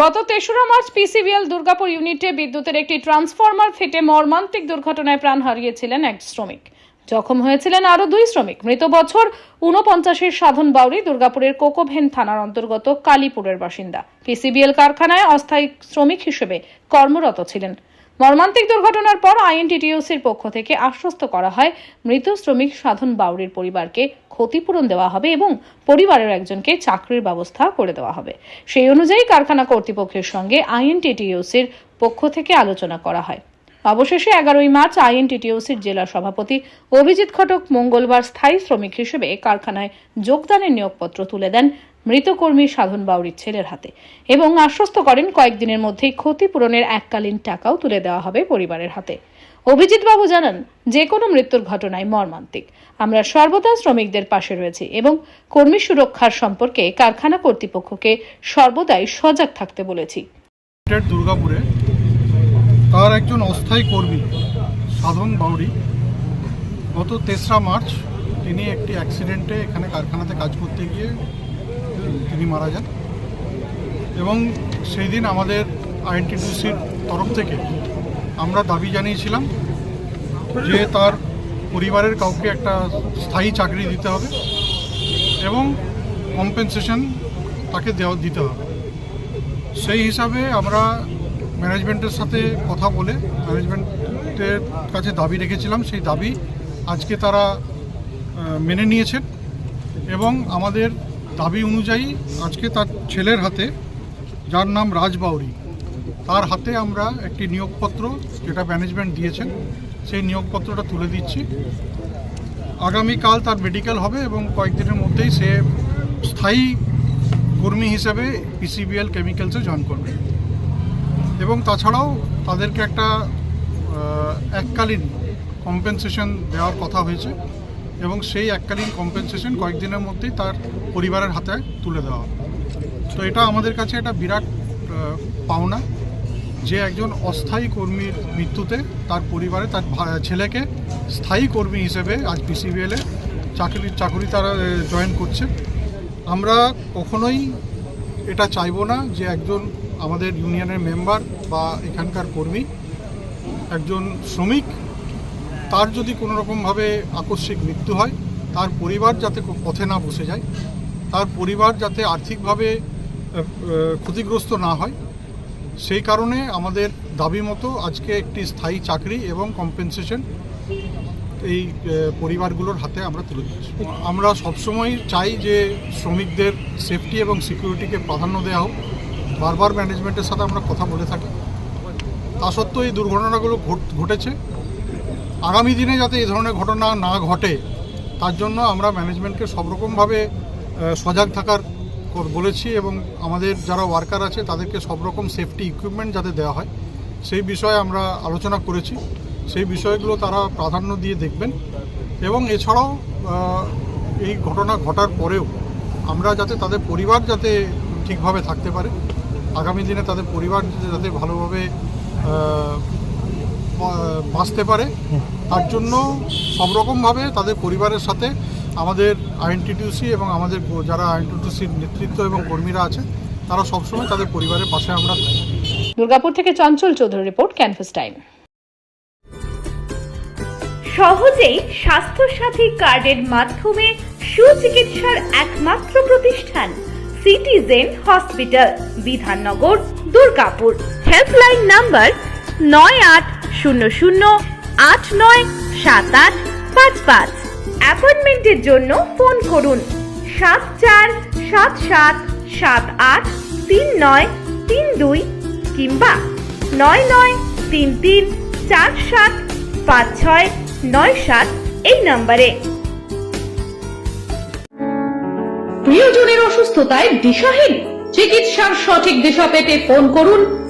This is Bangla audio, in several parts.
গত তেসরা মার্চ পিসিবিএল দুর্গাপুর ইউনিটে বিদ্যুতের একটি ট্রান্সফরমার ফেটে মর্মান্তিক দুর্ঘটনায় প্রাণ হারিয়েছিলেন এক শ্রমিক। জখম হয়েছিলেন আরও দুই শ্রমিক। মৃত বছর ঊনপঞ্চাশের সাধন বাউরি দুর্গাপুরের কোকোভেন থানার অন্তর্গত কালীপুরের বাসিন্দা। পিসিবিএল কারখানায় অস্থায়ী শ্রমিক হিসেবে কর্মরত ছিলেন। মর্মান্তিক দুর্ঘটনার পর আইএনটিটিউসির পক্ষ থেকে আশ্বস্ত করা হয়, মৃত শ্রমিক সাধন বাউরির পরিবারকে ক্ষতিপূরণ দেওয়া হবে এবং পরিবারের একজনকে চাকরির ব্যবস্থা করে দেওয়া হবে। সেই অনুযায়ী কারখানা কর্তৃপক্ষের সঙ্গে আইএনটিটিউসির পক্ষ থেকে আলোচনা করা হয়। অবশেষে এগারোই মার্চ আইএনটিটিউসির জেলা সভাপতি অভিজিৎ ঘটক মঙ্গলবার স্থায়ী শ্রমিক হিসেবে কারখানায় যোগদানের নিয়োগপত্র তুলে দেন। মৃত কর্মী সাধন বাউরির ছেলের হাতে এবং আশ্বস্ত করেন কয়েকদিনের মধ্যেই ক্ষতিপূরণের এককালীন টাকাও তুলে দেওয়া হবে পরিবারের হাতে। অভিজিৎ বাবু জানান, যে কোনো মৃত্যুর ঘটনায় মর্মান্তিক। আমরা সর্বদা শ্রমিকদের পাশে রয়েছি এবং কর্মী সুরক্ষার সম্পর্কে কারখানা কর্তৃপক্ষকে সর্বদাই সজাগ থাকতে বলেছি। দুর্গাপুরে। তার একজন অস্থায়ী কর্মী, সাধন বাউরি, গত তেসরা মার্চ তিনি একটি অ্যাক্সিডেন্টে এখানে কারখানাতে কাজ করতে গিয়ে তিনি মারা যান। এবং সেই দিন আমাদের আইএনটিডিউসির তরফ থেকে আমরা দাবি জানিয়েছিলাম যে তার পরিবারের কাউকে একটা স্থায়ী চাকরি দিতে হবে এবং কম্পেনসেশন তাকে দেওয়া, দিতে হবে। সেই হিসাবে আমরা ম্যানেজমেন্টের সাথে কথা বলে ম্যানেজমেন্টের কাছে দাবি রেখেছিলাম। সেই দাবি আজকে তারা মেনে নিয়েছেন এবং আমাদের দাবি অনুযায়ী আজকে তার ছেলের হাতে, যার নাম রাজ বাউরি, তার হাতে আমরা একটি নিয়োগপত্র যেটা ম্যানেজমেন্ট দিয়েছেন, সেই নিয়োগপত্রটা তুলে দিচ্ছি। আগামীকাল তার মেডিকেল হবে এবং কয়েকদিনের মধ্যেই সে স্থায়ী কর্মী হিসেবে পিসিবিএল কেমিক্যালসে জয়েন করবে। এবং তাছাড়াও তাদেরকে একটা এককালীন কম্পেনসেশন দেওয়ার কথা হয়েছে। এবং সেই এককালীন কম্পেনসেশন কয়েকদিনের মধ্যেই তার পরিবারের হাতে তুলে দেওয়া তো এটা আমাদের কাছে একটা বিরাট পাওনা। যে একজন অস্থায়ী কর্মীর মৃত্যুতে তার পরিবারে তার ছেলেকে স্থায়ী কর্মী হিসেবে আজ পিসিবিএলে চাকরি চাকরি তারা জয়েন করছে। আমরা কখনোই এটা চাইব না যে একজন আমাদের ইউনিয়নের মেম্বার বা এখানকার কর্মী, একজন শ্রমিক তার যদি কোনো রকমভাবে আকস্মিক মৃত্যু হয়, তার পরিবার যাতে পথে না বসে যায়, তার পরিবার যাতে আর্থিকভাবে ক্ষতিগ্রস্ত না হয়, সেই কারণে আমাদের দাবি মতো আজকে একটি স্থায়ী চাকরি এবং কম্পেনসেশন এই পরিবারগুলোর হাতে আমরা তুলে দিচ্ছি আমরা সবসময় চাই যে শ্রমিকদের সেফটি এবং সিকিউরিটিকে প্রাধান্য দেওয়া হোক। বারবার ম্যানেজমেন্টের সাথে আমরা কথা বলে থাকি। তা সত্ত্বেও এই দুর্ঘটনাগুলো ঘট- ঘটেছে। আগামী দিনে যাতে এই ধরনের ঘটনা না ঘটে, তার জন্য আমরা ম্যানেজমেন্টকে সব রকমভাবে সজাগ থাকার বলেছি এবং আমাদের যারা ওয়ার্কার আছে, তাদেরকে সব রকম সেফটি ইকুইপমেন্ট যাতে দেওয়া হয়, সেই বিষয়ে আমরা আলোচনা করেছি। সেই বিষয়গুলো তারা প্রাধান্য দিয়ে দেখবেন। এবং এছাড়াও এই ঘটনা ঘটার পরেও আমরা যাতে তাদের পরিবার যাতে ঠিকভাবে থাকতে পারে, আগামী দিনে তাদের পরিবার যাতে ভালোভাবে বাঁচতে পারে তার জন্য সব রকমভাবে তাদের পরিবারের সাথে আমাদের আইএনটিটিউসি এবং আমাদের যারা আইএনটিটিউসির নেতৃত্ব এবং কর্মীরা আছে তারা সবসময় তাদের পরিবারের পাশে আমরা থাকি। দুর্গাপুর থেকে Chanchal Chowdhury report canvas time. সহজেই স্বাস্থ্যসাথী কার্ডের মাধ্যমে সুচিকিৎসার একমাত্র প্রতিষ্ঠান citizen hospital Bidhannagar Durgapur. Helpline number নয় আট শূন্য শূন্য আট নয় সাত আট পাঁচ পাঁচ। অ্যাপয়েন্টমেন্টের জন্য ফোন করুন। সাত চার সাত সাত সাত আট তিন নয় তিন দুই কিংবা নয় নয় তিন তিন চার সাত পাঁচ ছয় নয় সাত এই নম্বরে। প্রিয়জনের অসুস্থতায় দিশাহীন। চিকিৎসার সঠিক দিশা পেতে ফোন করুন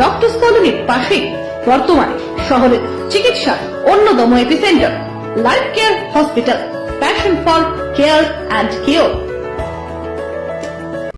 ডক্টরস কলোনির পাশেই, বর্তমানে শহরের চিকিৎসার অন্যতম epicentre, life care hospital, passion for care and cure.